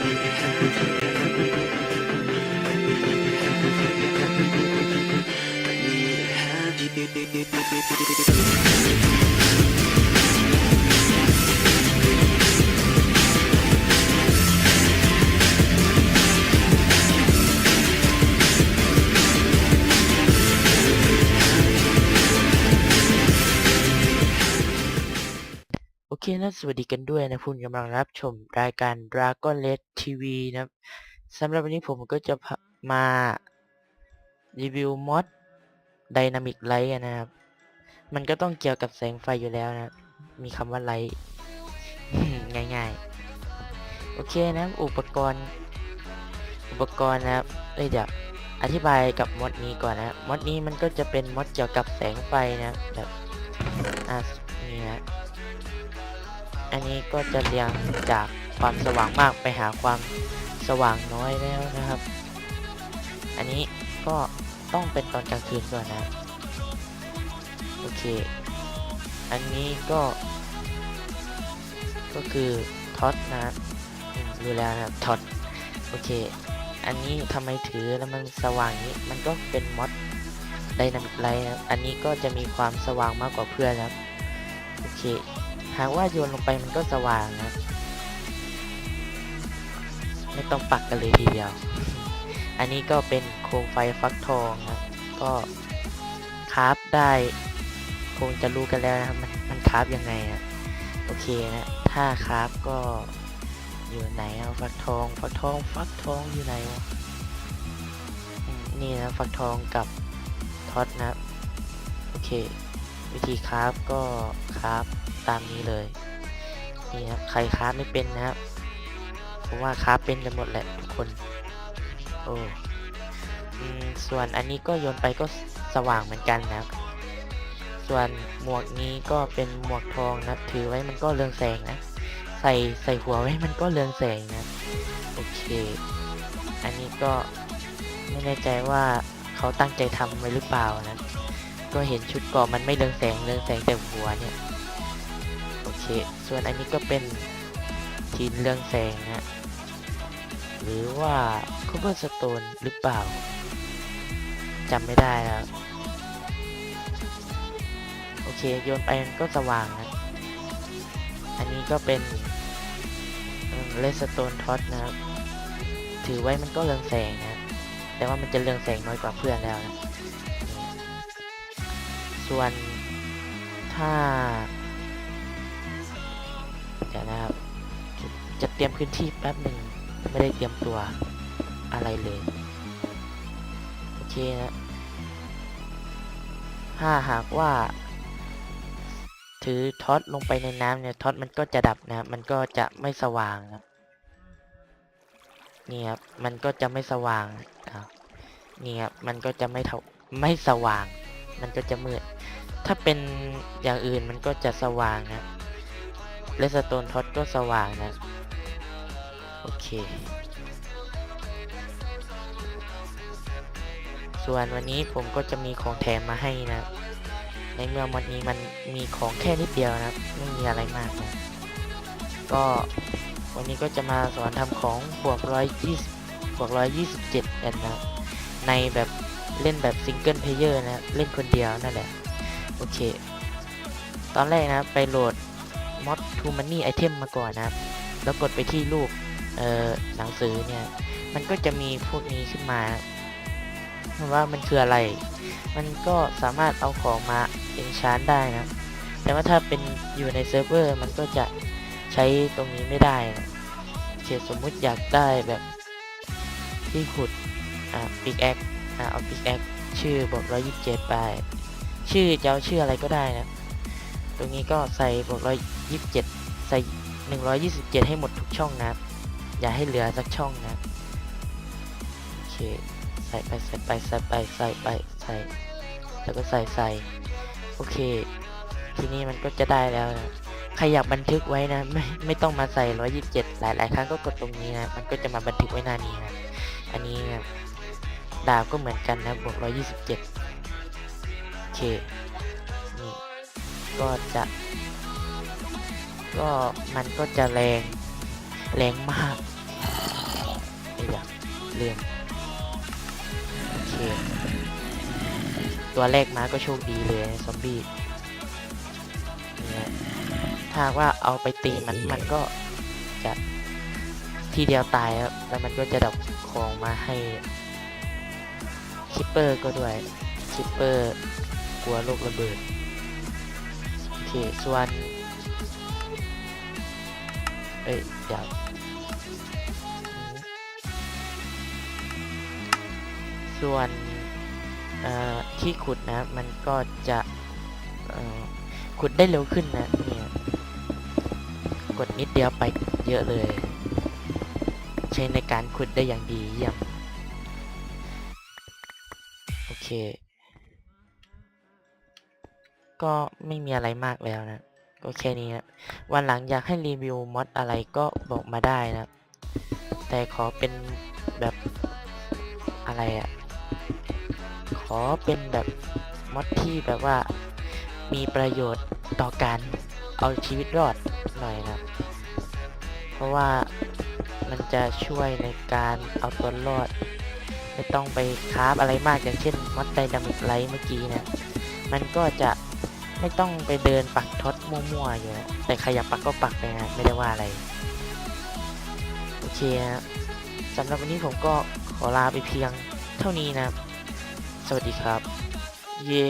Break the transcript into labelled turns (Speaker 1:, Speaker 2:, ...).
Speaker 1: Yeah. โอเคนะสวัสดีกันด้วยนะคุณกำลังรับชมรายการ Dragon Red TV นะครับสำหรับวันนี้ผมก็จะมารีวิวมอด Dynamic Light นะครับ มันก็ต้องเกี่ยวกับแสงไฟอยู่แล้วนะ มีคำว่า Light ง่ายๆ โอเคนะอุปกรณ์ อุปกรณ์นะครับเอ้ยเดี๋ยวอธิบายกับมอดนี้ก่อนนะมอดนี้มันก็จะเป็นมอดเกี่ยวกับแสงไฟนะแบบอะนี่นะ อันนี้ก็จะเรียงจากความสว่างมากไปหาความสว่างน้อยแล้วนะครับ อันนี้ก็ต้องเป็นตอนกลางคืนก่อนนะ โอเค อันนี้ก็ ก็คือท็อตนะครับอืมรู้แล้วนะท็อตโอเค อันนี้ทำไมถือแล้วมันสว่างนี้ มันก็เป็นมอดไดนามิกไลท์นะ อันนี้ก็จะมีความสว่างมากกว่าเพื่อนนะครับโอเค หากว่าโยนลงไปมันก็สว่างนะไม่ต้องปักกันเลยทีเดียว อันนี้ก็เป็นโคมไฟฟักทองนะก็คราฟได้คงจะรู้กันแล้วนะครับมันมันคราฟยังไงนะโอเคนะถ้าคราฟก็อยู่ไหนเอะฟักทองฟักทองฟักทองอยู่ไหนวะนี่นะฟักทองกับท็อตนะโอเค วิธีคราฟก็คราฟตามนี้เลยนี่ครับใครคราฟไม่เป็นนะครับผมว่าคราฟเป็นกันหมดแหละทุกคนโอ้อส่วนอันนี้ก็โยนไปก็สว่างเหมือนกันนะครับ ส่วนหมวกนี้ก็เป็นหมวกทองนะถือไว้มันก็เรืองแสงนะ ใส่ใส่หัวไว้มันก็เรืองแสงนะโอเค อันนี้ก็ไม่แน่ใจว่าเขาตั้งใจทำไว้หรือเปล่านะ ก็เห็นชุดเกราะมันไม่เรืองแสงเรืองแสงแต่หัวเนี่ย โอเค ส่วนอันนี้ก็เป็นทีนเรืองแสงนะหรือว่าคูเบอร์สโตนหรือเปล่าจำไม่ได้แล้วโอเคโยนไปก็สว่างนะอันนี้ก็เป็นเลสโตนท็อตนะครับ ถือไว้มันก็เรืองแสงนะ แต่ว่ามันจะเรืองแสงน้อยกว่าเพื่อนแล้วนะ ส่วนถ้าเดี๋ยวนะครับจะจะเตรียมพื้นที่แป๊บหนึ่งไม่ได้เตรียมตัวอะไรเลย โอเคนะถ้าหากว่า ถือท็อตลงไปในน้ำเนี่ยท็อตมันก็จะดับนะครับมันก็จะไม่สว่างนะครับนี่ครับมันก็จะไม่สว่างนี่ครับมันก็จะไม่เท่าไม่สว่าง มันก็จะมืด ถ้าเป็นอย่างอื่นมันก็จะสว่างนะเลสโตนท็อตก็สว่างนะ โอเค ส่วนวันนี้ผมก็จะมีของแถมมาให้นะ ในเมื่อวันนี้มันมีของแค่นิดเดียวนะ ไม่มีอะไรมากนะก็วันนี้ก็จะมาสอนทำของบวกร้อยยี่สิบบวกร้อยยี่สิบเจ็ดกันนะ ในแบบ เล่นแบบซิงเกิลเพลเยอร์นะเล่นคนเดียวนั่นแหละ โอเค ตอนแรกนะไปโหลด mod to money item มาก่อนนะครับ แล้วกดไปที่รูปเอ่อหนังสือเนี่ย มันก็จะมีพวกนี้ขึ้นมาว่ามันคืออะไร มันก็สามารถเอาของมา enchant ได้นะ แต่ว่าถ้าเป็นอยู่ในเซิร์ฟเวอร์มันก็จะใช้ตรงนี้ไม่ได้นะโอเคสมมุติอยากได้แบบที่ขุดอ่าปิกแอค อ่าเอาปิกแอคชื่อบวก127ไป ชื่อจะเอาชื่ออะไรก็ได้นะ ตรงนี้ก็ใส่บวก127ใส่127ให้หมดทุกช่องนะ อย่าให้เหลือสักช่องนะโอเคใส่ไปใส่ไปใส่ไปใส่ไปใส่แล้วก็ใส่ใส่โอเค ทีนี้มันก็จะได้แล้วนะใครอยากบันทึกไว้นะไม่ไม่ต้องมาใส่ 127 หลายหลายๆครั้งก็กดตรงนี้นะ มันก็จะมาบันทึกไว้หน้านี้นะ อันนี้นะ ดาบก็เหมือนกันนะบวก127โอเคนี่ก็จะ ก็มันก็จะแรง แรงมากไม่อยากเลื่อนโอเค ตัวแรกมาก็โชคดีเลยซอมบี้นี่ยถ้าว่าเอาไปตีมันมันก็จะทีเดียวตายครับแล้วมันก็จะดับของมาให้ คิปเปอร์ก็ด้วยคิปเปอร์กลัวโลกระเบิด โอเค ส่วน เอ้ยเดี๋ยวอืมส่วนที่ขุดนะ มันก็จะขุดได้เร็วขึ้นนะเนี่ยกดนิดเดียวไปเยอะเลย ใช้ในการขุดได้อย่างดีเยี่ยม ก็ไม่มีอะไรมากแล้วนะ ก็แค่นี้นะวันหลังอยากให้รีวิวมอดอะไรก็บอกมาได้นะ แต่ขอเป็นแบบอะไรอะ่ะ ขอเป็นแบบมอดที่แบบว่ามีประโยชน์ต่อการเอาชีวิตรอดหน่อยนะ เพราะว่ามันจะช่วยในการเอาตัวรอด ไม่ต้องไปคราฟอะไรมากอย่างเช่นมอดไดนามิกไลท์เมื่อกี้เนะมันก็จะไม่ต้องไปเดินปักท็อตมั่วๆอยู่นะแต่ใครอยากปักก็ปักไปนะไม่ได้ว่าอะไร โอเคนะสำหรับวันนี้ผมก็ขอลาไปเพียงเท่านี้นะ สวัสดีครับเย้